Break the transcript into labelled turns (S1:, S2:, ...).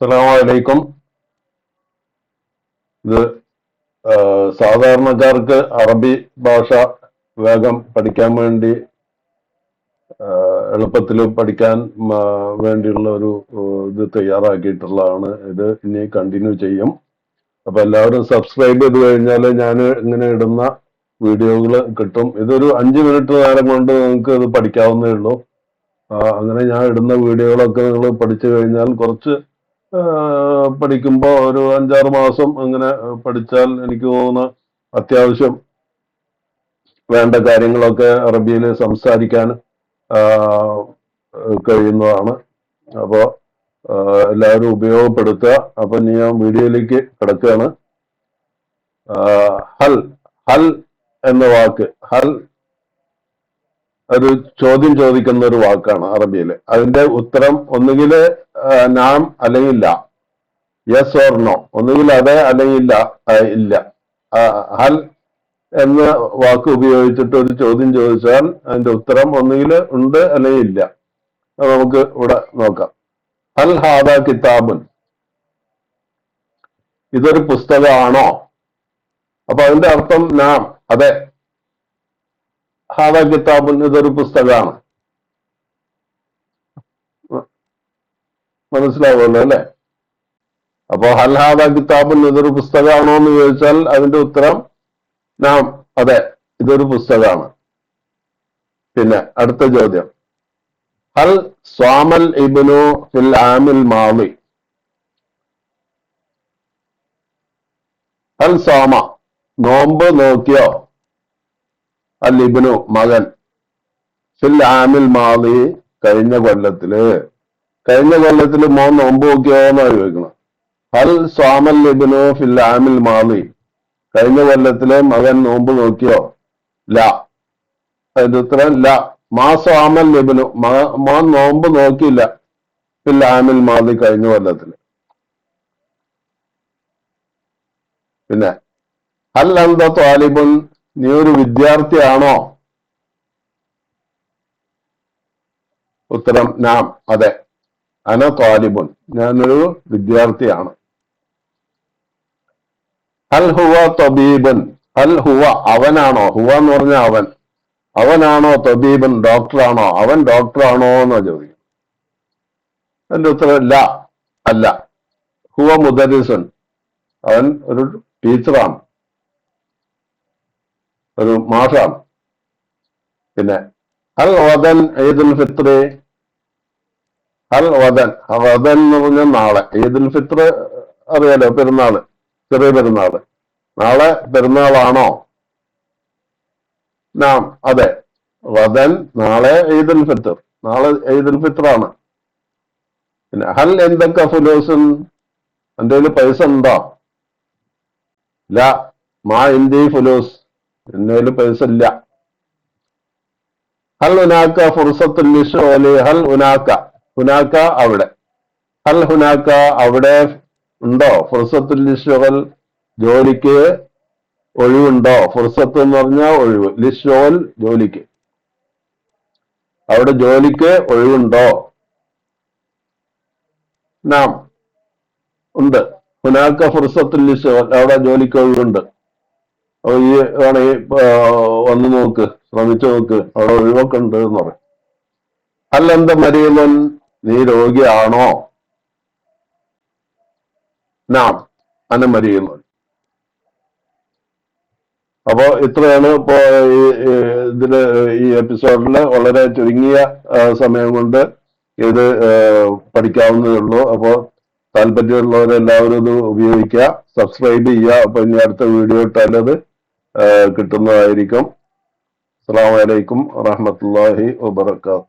S1: അസ്സലാമലൈക്കും. ഇത് സാധാരണക്കാർക്ക് അറബി ഭാഷ വേഗം പഠിക്കാൻ വേണ്ടി എളുപ്പത്തിൽ പഠിക്കാൻ വേണ്ടിയുള്ള ഒരു ഇത് തയ്യാറാക്കിയിട്ടുള്ളതാണ്. ഇത് ഇനി കണ്ടിന്യൂ ചെയ്യും. അപ്പൊ എല്ലാവരും സബ്സ്ക്രൈബ് ചെയ്ത് കഴിഞ്ഞാൽ ഞാൻ ഇങ്ങനെ ഇടുന്ന വീഡിയോകൾ കിട്ടും. ഇതൊരു അഞ്ച് മിനിറ്റ് നേരം കൊണ്ട് നിങ്ങൾക്ക് ഇത് പഠിക്കാവുന്നേ ഉള്ളൂ. അങ്ങനെ ഞാൻ ഇടുന്ന വീഡിയോകളൊക്കെ നിങ്ങൾ പഠിച്ചു കഴിഞ്ഞാൽ കുറച്ച് പഠിക്കുമ്പോൾ ഒരു അഞ്ചാറ് മാസം അങ്ങനെ പഠിച്ചാൽ എനിക്ക് തോന്നുന്ന അത്യാവശ്യം വേണ്ട കാര്യങ്ങളൊക്കെ അറബിയിൽ സംസാരിക്കാൻ കഴിയുന്നതാണ്. അപ്പോൾ എല്ലാവരും ഉപയോഗപ്പെടുത്തുക. അപ്പൊ ഞാൻ വീഡിയോയിലേക്ക് കിടക്കുകയാണ്. ഹൽ ഹൽ എന്ന വാക്ക് ഹൽ ഒരു ചോദ്യം ചോദിക്കുന്ന ഒരു വാക്കാണ് അറബിയിൽ. അതിന്റെ ഉത്തരം ഒന്നുകിൽ നാം അല്ലെങ്കിൽ ഇല്ല. യെസ് ഓർ നോ ഒന്നുകിൽ അതെ അല്ലെങ്കിൽ ഇല്ല. ഹൽ എന്ന വാക്ക് ഉപയോഗിച്ചിട്ട് ഒരു ചോദ്യം ചോദിച്ചാൽ അതിന്റെ ഉത്തരം ഒന്നുകിൽ ഉണ്ട് അല്ലെങ്കിൽ ഇല്ല. നമുക്ക് ഇവിടെ നോക്കാം. ഹൽ ഹാദ കിതാബുൻ. ഇതൊരു പുസ്തകമാണോ? അപ്പൊ അതിന്റെ അർത്ഥം നാം അതെ. ഹാദ കിതാബുൻ ഇതൊരു പുസ്തകമാണ്. മനസ്സിലാവുമല്ലോ അല്ലെ? അപ്പൊ ഹൽഹാദ കിതാബ് ഇതൊരു പുസ്തകമാണോ എന്ന് ചോദിച്ചാൽ അതിന്റെ ഉത്തരം നാം അതെ ഇതൊരു പുസ്തകമാണ്. പിന്നെ അടുത്ത ചോദ്യം. ഹൽ സ്വാമൽ ഇബിനു ഫിൽ ആമിൽ മാവി ഹൽ സ്വാമ നോമ്പ് നോക്കിയോ? അൽ ഇബിനു മകൻ ഫിൽ ആമിൽ മാവി കഴിഞ്ഞ കൊല്ലത്തിൽ കഴിഞ്ഞ കൊല്ലത്തിൽ മോൻ നോമ്പ് നോക്കിയോ എന്നാണ് ചോദിക്കണം. ഹൽ സ്വാമൽ ലബിനോ ഫിൽ ആമിൽ മാവി കഴിഞ്ഞ കൊല്ലത്തിലെ മകൻ നോമ്പ് നോക്കിയോ? ല. അതിന്റെ ഉത്തരം ല. മാ സ്വാമൽ ലബിനു മോൻ നോമ്പ് നോക്കിയില്ല. ഫിൽ ആമിൽ മാതി കഴിഞ്ഞ കൊല്ലത്തിൽ പിന്നെ ഹൽ അന്ത ത്വാലിബുൻ. നീ ഒരു വിദ്യാർത്ഥിയാണോ? ഉത്തരം നാം. അതെ. അന താലിബുൻ ഞാനൊരു വിദ്യാർത്ഥിയാണ്. അൽ ഹുവ തബീബൻ അൽ ഹുവ അവനാണോ? ഹുവ എന്ന് പറഞ്ഞ അവൻ. അവനാണോ തബീബൻ ഡോക്ടറാണോ? അവൻ ഡോക്ടറാണോ എന്ന് ചോദിക്കും. എന്റെ ഉത്തരം ല അല്ല. ഹുവ മുദരിസൻ. അവൻ ഒരു ടീച്ചറാണ്. ഒരു മാഷാണ്. പിന്നെ അൽ ഓദൻ ഈദുൽ ഫിത്ർ ഹൽ വദൻ. വദൻ എന്ന് പറഞ്ഞാൽ നാളെ. ഈദുൽ ഫിത്ർ അറിയാലോ പെരുന്നാൾ. ചെറിയ പെരുന്നാൾ. നാളെ പെരുന്നാളാണോ? നാം അതെ. വദൻ നാളെ ഈദുൽ ഫിത്ർ. നാളെ ഈദുൽ ഫിത്റാണ് പിന്നെ ഹൽ എന്തൊക്കെ ഫുലോസൻ എന്റെ കയ്യിൽ പൈസ ഉണ്ടോ? ഇല്ല മാ ഇന്ത്യ ഫുലൂസ്. എന്റെ കയ്യിൽ പൈസ ഇല്ല. ഹൽ ഉനാക്ക ഫുർസത്തുൽ ഹൽ ഉനാക്ക. ഹുനാക്ക അവിടെ. ഹൽ ഹുനാക്ക അവിടെ ഉണ്ടോ? ഫുർസത്തുൽ ലിഷോൽ ജോലിക്ക് ഒഴിവുണ്ടോ? ഫുർസത്ത് എന്ന് പറഞ്ഞാൽ ഒഴിവ്. ലിഷോൽ ജോലിക്ക്. അവിടെ ജോലിക്ക് ഒഴിവുണ്ടോ? നാം ഉണ്ട്. ഹുനാക്ക ഫുർസത്തുൽ ലിഷോൽ അവിടെ ജോലിക്ക് ഒഴിവുണ്ട്. അപ്പൊ ഈ വന്ന് നോക്ക് ശ്രമിച്ചു നോക്ക്. അവിടെ ഒഴിവൊക്കെ ഉണ്ട് എന്ന് പറയും. എന്താ മരീമൻ നീ രോഗിയാണോ? നാം അന മരീമൻ അപ്പോ ഇത്രയാണ് ഇപ്പോ ഈ ഇതിൽ ഈ എപ്പിസോഡിൽ വളരെ ചുരുങ്ങിയ സമയം കൊണ്ട് ഇത് പഠിക്കാവുന്നതേ ഉള്ളൂ. അപ്പോ താല്പര്യമുള്ളവരെല്ലാവരും ഇത് ഉപയോഗിക്കുക. സബ്സ്ക്രൈബ് ചെയ്യുക. അപ്പൊ ഇനി അടുത്ത വീഡിയോ ഇട്ടാലത് കിട്ടുന്നതായിരിക്കും. അസ്സാം വലൈക്കും വാഹമത്തല്ലാഹി വാബർക്കാത്തു